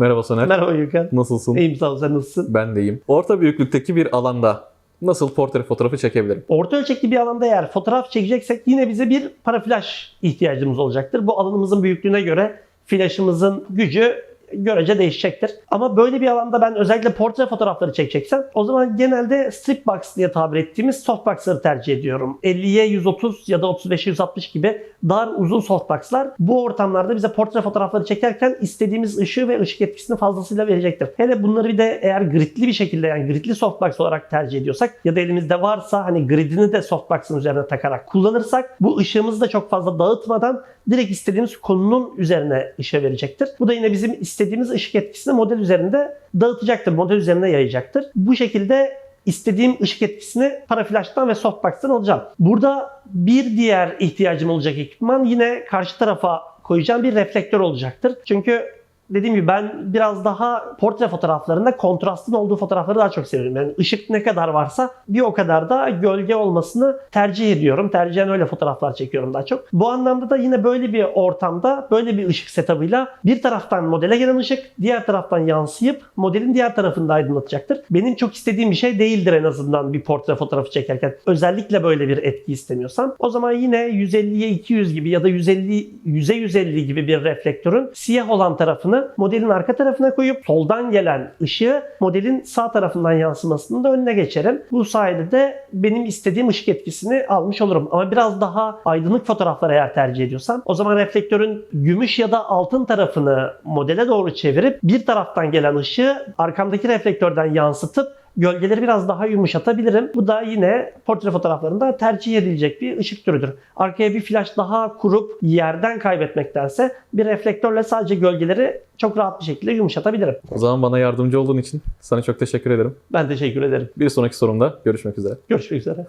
Merhaba Soner. Merhaba Gökhan. Nasılsın? İyiyim sağ ol sen nasılsın? Ben de iyiyim. Orta büyüklükteki bir alanda nasıl portre fotoğrafı çekebilirim? Orta ölçekli bir alanda eğer fotoğraf çekeceksek yine bize bir para flash ihtiyacımız olacaktır. Bu alanımızın büyüklüğüne göre flashımızın gücü görece değişecektir. Ama böyle bir alanda ben özellikle portre fotoğrafları çekeceksem o zaman genelde strip box diye tabir ettiğimiz softbox'ları tercih ediyorum. 50'ye 130 ya da 35'e 160 gibi dar uzun softbox'lar bu ortamlarda bize portre fotoğrafları çekerken istediğimiz ışığı ve ışık etkisini fazlasıyla verecektir. Hele bunları bir de eğer gridli bir şekilde yani gridli softbox olarak tercih ediyorsak ya da elimizde varsa hani gridini de softbox'ın üzerine takarak kullanırsak bu ışığımızı da çok fazla dağıtmadan direkt istediğimiz konunun üzerine ışığı verecektir. Bu da yine bizim istediğimiz ışık etkisini model üzerinde dağıtacaktır, model üzerine yayacaktır. Bu şekilde istediğim ışık etkisini paraflaştan ve softbox'tan alacağım. Burada bir diğer ihtiyacım olacak ekipman yine karşı tarafa koyacağım bir reflektör olacaktır. Çünkü dediğim gibi ben biraz daha portre fotoğraflarında kontrastın olduğu fotoğrafları daha çok seviyorum. Yani ışık ne kadar varsa bir o kadar da gölge olmasını tercih ediyorum. Tercihen öyle fotoğraflar çekiyorum daha çok. Bu anlamda da yine böyle bir ortamda böyle bir ışık setup'ıyla bir taraftan modele gelen ışık diğer taraftan yansıyıp modelin diğer tarafını da aydınlatacaktır. Benim çok istediğim bir şey değildir en azından bir portre fotoğrafı çekerken. Özellikle böyle bir etki istemiyorsam. O zaman yine 150'ye 200 gibi ya da 150 100'e 150 gibi bir reflektörün siyah olan tarafını modelin arka tarafına koyup soldan gelen ışığı modelin sağ tarafından yansımasının da önüne geçerim. Bu sayede de benim istediğim ışık etkisini almış olurum. Ama biraz daha aydınlık fotoğraflar eğer tercih ediyorsam o zaman reflektörün gümüş ya da altın tarafını modele doğru çevirip bir taraftan gelen ışığı arkamdaki reflektörden yansıtıp gölgeleri biraz daha yumuşatabilirim. Bu da yine portre fotoğraflarında tercih edilecek bir ışık türüdür. Arkaya bir flash daha kurup yerden kaybetmektense bir reflektörle sadece gölgeleri çok rahat bir şekilde yumuşatabilirim. O zaman bana yardımcı olduğun için sana çok teşekkür ederim. Ben teşekkür ederim. Bir sonraki sorumda görüşmek üzere. Görüşmek üzere.